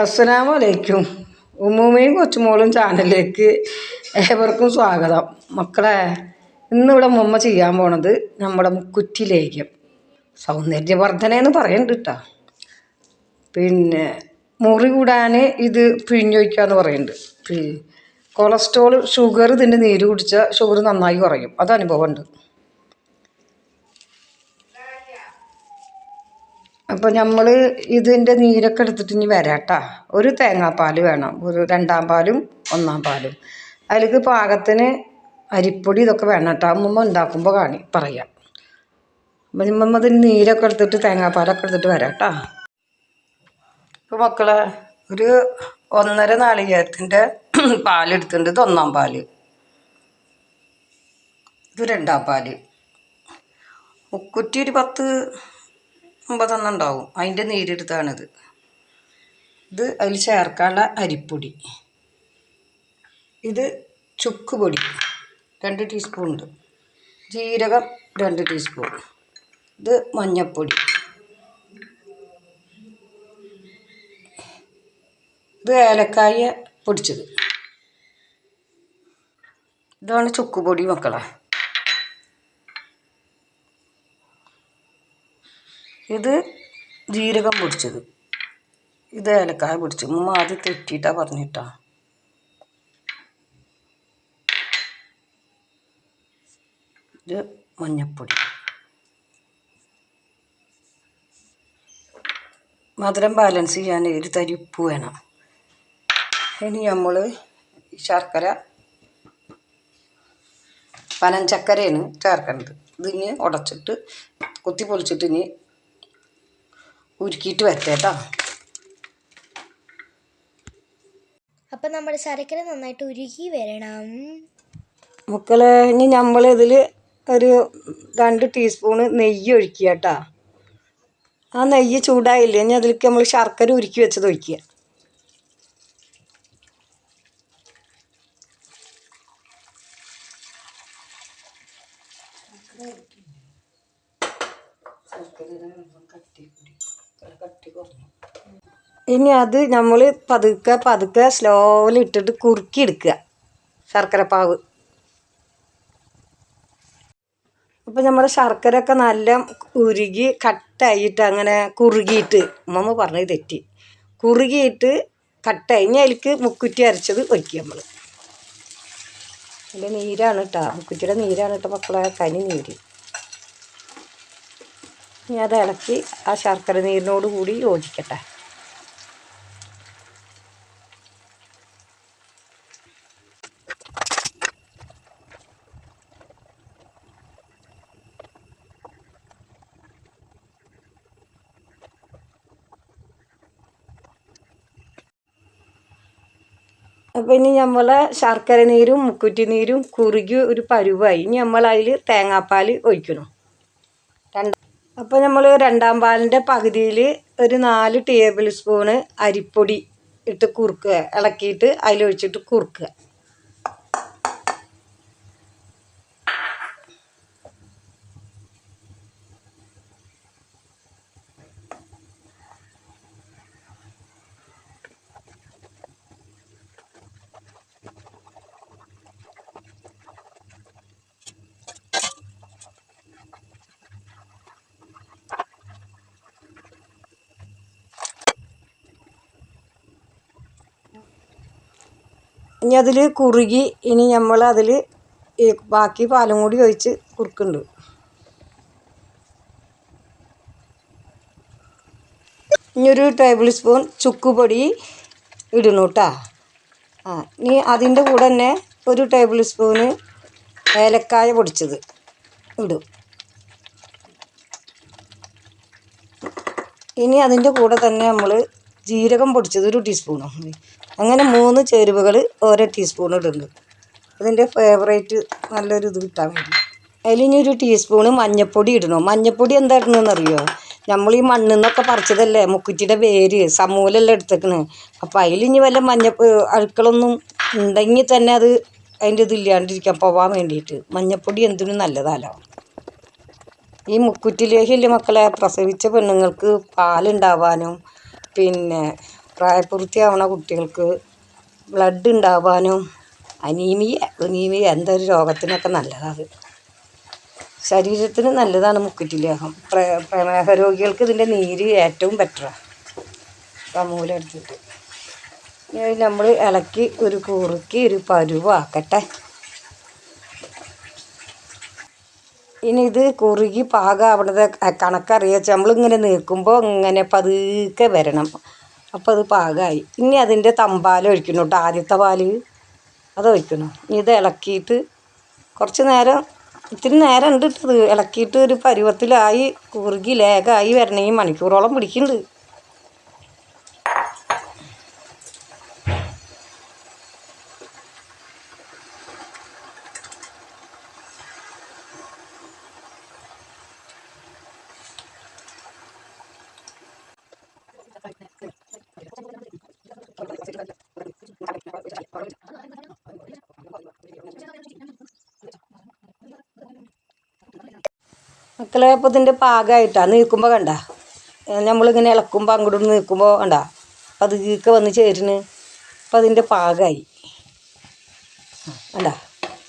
അസ്സലാമു അലൈക്കും ഉമ്മൂമ്മയും കൊച്ചുമോളും ചാനലിലേക്ക് ഏവർക്കും സ്വാഗതം. മക്കളെ ഇന്നിവിടെ മുമ്മ ചെയ്യാൻ പോണത് നമ്മുടെ മുക്കുറ്റി ലേഖ്യം സൗന്ദര്യവർദ്ധന എന്ന് പറയുന്നുണ്ട് കേട്ടോ പിന്നെ മുറി കൂടാൻ ഇത് പിഴിഞ്ഞൊഴിക്കാന്ന് പറയുന്നുണ്ട് പി- കൊളസ്ട്രോൾ ഷുഗർ ഇതിന്റെ നീര് കുടിച്ചാൽ ഷുഗർ നന്നായി കുറയും. അത് അനുഭവമുണ്ട്. അപ്പോൾ നമ്മൾ ഇതിന്റെ നീരൊക്കെ എടുത്തിട്ട് ഇനി വരാട്ടാ. ഒരു തേങ്ങാപ്പാൽ വേണം. ഒരു രണ്ടാം പാലും ഒന്നാം പാലും. അതിലേക്ക് പാകത്തിന് അരിപ്പൊടി ഇതൊക്കെ വേണം കേട്ടോ അമ്മമ്മ ഉണ്ടാക്കുമ്പോൾ കാണി പറയാം. അപ്പം അമ്മമ്മ ഇതിന് നീരൊക്കെ എടുത്തിട്ട് തേങ്ങാപ്പാലൊക്കെ എടുത്തിട്ട് വരാം കേട്ടോ മക്കളെ ഒരു ഒന്നര നാളികേരത്തിന്റെ പാലെടുത്തിട്ടുണ്ട് ഇത് ഒന്നാം പാൽ. ഇത് രണ്ടാം പാൽ. ഉക്കുറ്റി ഒരു പത്ത് ഒമ്പതെണ്ണം ഉണ്ടാവും അതിന്റെ നീരെടുത്താണിത്. ഇത് അതിൽ ചേർക്കാനുള്ള അരിപ്പൊടി. ഇത് ചുക്ക് പൊടി. രണ്ട് ടീസ്പൂൺ ഉണ്ട് ജീരകം രണ്ട് ടീസ്പൂൺ. ഇത് മഞ്ഞൾപ്പൊടി ഇത് ഏലക്കായ പൊടിച്ചത്. ഇതാണ് ചുക്ക് പൊടി മക്കളെ. ഇത് ജീരകം പൊടിച്ചത്. ഇത് ഏലക്കായ പൊടിച്ചു. ഉമ്മ ആദ്യം തെറ്റിയിട്ടാ പറഞ്ഞിട്ടാ. ഇത് മഞ്ഞപ്പൊടി. മധുരം ബാലൻസ് ചെയ്യാൻ ഒരു തരിപ്പ് വേണം? ഇനി നമ്മൾ ശർക്കര പനഞ്ചക്കരയാണ് ചേർക്കേണ്ടത്. ഇതിന് ഉടച്ചിട്ട് കുത്തി പൊളിച്ചിട്ട് ഇനി ഉരുക്കിയിട്ട് വരട്ടേട്ടോ അപ്പം നമ്മുടെ ശർക്കര നന്നായിട്ട് ഉരുകി വരണം. മക്കളെ ഇനി നമ്മൾ ഇതിൽ ഒരു രണ്ട് ടീസ്പൂണ് നെയ്യ് ഒഴിക്കുക കേട്ടോ ആ നെയ്യ് ചൂടായില്ലേ ഇനി അതിലേക്ക് നമ്മൾ ശർക്കര ഉരുക്കി വെച്ചത് ഒഴിക്കുക. ഇനി അത് നമ്മൾ പതുക്കെ പതുക്കെ സ്ലോയിൽ ഇട്ടിട്ട് കുറുക്കി എടുക്കുക ശർക്കരപ്പാവ്. അപ്പം നമ്മൾ ശർക്കര ഒക്കെ നല്ല ഉരുകി കട്ടായിട്ട് അങ്ങനെ കുറുകിയിട്ട് ഉമ്മമ്മ പറഞ്ഞത് തെറ്റി. കുറുകിയിട്ട് കട്ടായി. ഇനി അതിലേക്ക് മുക്കുറ്റി അരച്ചത് ഒഴിക്കുക നമ്മൾ അതിന്റെ നീരാണ് കേട്ടോ മുക്കുറ്റിയുടെ നീരാണ് കേട്ടോ മക്കളെ. കനി നീര്. ഇനി അത് ഇളക്കി ആ ശർക്കര നീരിനോട് കൂടി യോജിക്കട്ടെ. അപ്പോൾ ഇനി നമ്മളെ ശർക്കര നീരും മുക്കുറ്റി നീരും കുറുകി ഒരു പരുവായി. ഇനി നമ്മൾ അതിൽ തേങ്ങാപ്പാൽ ഒഴിക്കണം. രണ്ട് അപ്പോൾ നമ്മൾ രണ്ടാം പാലിന്റെ പകുതിയിൽ ഒരു നാല് ടേബിൾ സ്പൂണ് അരിപ്പൊടി ഇട്ട് കുറുക്കുക ഇളക്കിയിട്ട് അതിലൊഴിച്ചിട്ട് കുറുക്കുക. ഇനി അതിൽ കുറുകി ഇനി നമ്മൾ അതിൽ ഈ ബാക്കി പാലും കൂടി ഒഴിച്ച് കുറുക്കുന്നുണ്ട്. ഇനി ഒരു ടേബിൾ സ്പൂൺ ചുക്കുപൊടി പൊടി ഇടണം കേട്ടോ ആ ഇനി അതിന്റെ കൂടെ തന്നെ ഒരു ടേബിൾ സ്പൂണ് ഏലക്കായ പൊടിച്ചത് ഇടും. ഇനി അതിന്റെ കൂടെ തന്നെ നമ്മൾ ജീരകം പൊടിച്ചത് ഒരു ടീസ്പൂണോ അങ്ങനെ മൂന്ന് ചേരുവകൾ ഓരോ ടീസ്പൂൺ ഇടുന്നു അതിന്റെ ഫേവറേറ്റ് നല്ലൊരു ഇത് കിട്ടാൻ വേണ്ടി. അതിലിനി ഒരു ടീസ്പൂണ് മഞ്ഞൾപ്പൊടി ഇടണം? മഞ്ഞൾപ്പൊടി എന്താ ഇടണമെന്നറിയോ നമ്മൾ ഈ മണ്ണിൽ നിന്നൊക്കെ പറിച്ചതല്ലേ മുക്കുറ്റിയുടെ വേര് സമൂലെല്ലാം എടുത്തേക്കണ്. അപ്പോൾ അതിലിനി വല്ല മഞ്ഞ അഴുക്കളൊന്നും ഉണ്ടെങ്കിൽ തന്നെ അത് അതിന്റെ ഇത് ഇല്ലാണ്ടിരിക്കാൻ പോവാൻ വേണ്ടിയിട്ട്. മഞ്ഞൾപ്പൊടി എന്തിനും നല്ലതാലോ ഈ മുക്കുറ്റി ലേഹ്യമില്ലേ മക്കളെ പ്രസവിച്ച പെണ്ണുങ്ങൾക്ക് പാലുണ്ടാവാനും പിന്നെ പ്രായപൂർത്തിയാവുന്ന കുട്ടികൾക്ക് ബ്ലഡ് ഉണ്ടാവാനും അനീമിയ അനീമിയ എന്തൊരു രോഗത്തിനൊക്കെ നല്ലതാണ് ശരീരത്തിന് നല്ലതാണ് മുക്കുറ്റിലേഹം. പ്രേ പ്രമേഹ രോഗികൾക്ക് ഇതിന്റെ നീര് ഏറ്റവും ബെറ്ററാണ് സമൂലം എടുത്തിട്ട് നമ്മൾ ഇളക്കി ഒരു കുറുക്കി ഒരു പരുവാക്കട്ടെ. ഇനി ഇത് കുറുകി പാകമാവണത് കണക്കറിയാച്ച നമ്മളിങ്ങനെ നീക്കുമ്പോൾ ഇങ്ങനെ പതുക്കെ വരണം. അപ്പോൾ അത് പാകമായി ഇനി അതിന്റെ തമ്പാൽ ഒഴിക്കണം കേട്ടോ ആദ്യത്തെ പാൽ അത് ഒഴിക്കണം. ഇനി ഇത് ഇളക്കിയിട്ട് കുറച്ച് നേരം ഇത്തിരി നേരം ഉണ്ട് ഇളക്കിയിട്ട് ഒരു പരുവത്തിലായി കുറുകി ലേഖമായി വരണമെങ്കിൽ മണിക്കൂറോളം പിടിക്കുന്നുണ്ട് മക്കളെ അപ്പോൾ ഇതിന്റെ പാകമായിട്ടാണ് നീക്കുമ്പോൾ കണ്ട? നമ്മളിങ്ങനെ ഇളക്കുമ്പോൾ അങ്ങോട്ട് നീക്കുമ്പോൾ കണ്ട? പതുക്കെ വന്ന് ചേരുന്നു. അപ്പം അതിന്റെ പാകമായി കണ്ട?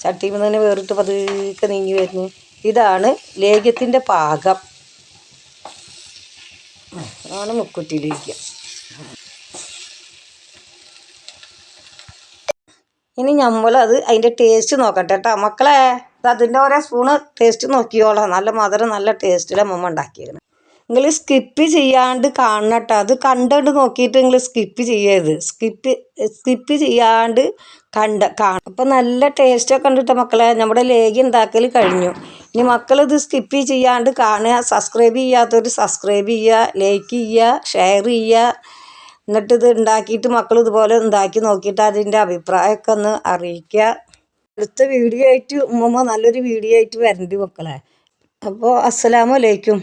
ചട്ടിയിൽ നിന്ന് തന്നെ വേറിട്ട് പതുക്കെ നീങ്ങി വരുന്നു. ഇതാണ് ലേഖ്യത്തിന്റെ പാകം. ാണ് മുക്കുറ്റിയിലിരിക്കുക ഇനി നമ്മളത് അതിന്റെ ടേസ്റ്റ് നോക്കട്ടെ കേട്ടോ മക്കളെ അതിന്റെ ഓരോ സ്പൂണ് ടേസ്റ്റ് നോക്കിയോളാം നല്ല മധുരം നല്ല ടേസ്റ്റിലെ മുമ്പ് ഉണ്ടാക്കിയത് നിങ്ങൾ സ്കിപ്പ് ചെയ്യാണ്ട് കാണണം കേട്ടോ അത് കണ്ടുകൊണ്ട് നോക്കിയിട്ട് നിങ്ങൾ സ്കിപ്പ് ചെയ്യരുത്. സ്കിപ്പ് സ്കിപ്പ് ചെയ്യാണ്ട് കണ്ട കാണും. അപ്പം നല്ല ടേസ്റ്റൊക്കെ കണ്ടിട്ട് മക്കളെ. നമ്മുടെ ലേഖ്യം ഉണ്ടാക്കൽ കഴിഞ്ഞു. ഇനി മക്കളിത് സ്കിപ്പ് ചെയ്യാണ്ട് കാണുക. സബ്സ്ക്രൈബ് ചെയ്യാത്തവർ സബ്സ്ക്രൈബ് ചെയ്യുക ലൈക്ക് ചെയ്യുക ഷെയർ ചെയ്യുക. എന്നിട്ട് ഇത് ഉണ്ടാക്കിയിട്ട് മക്കൾ ഇതുപോലെ ഉണ്ടാക്കി നോക്കിയിട്ട് അതിന്റെ അഭിപ്രായമൊക്കെ ഒന്ന് അറിയിക്കുക. അടുത്ത വീഡിയോ ആയിട്ട് ഉമ്മമ്മ നല്ലൊരു വീഡിയോ ആയിട്ട് വരണ്ട് മക്കളെ. അപ്പോൾ അസ്സലാമു അലൈക്കും.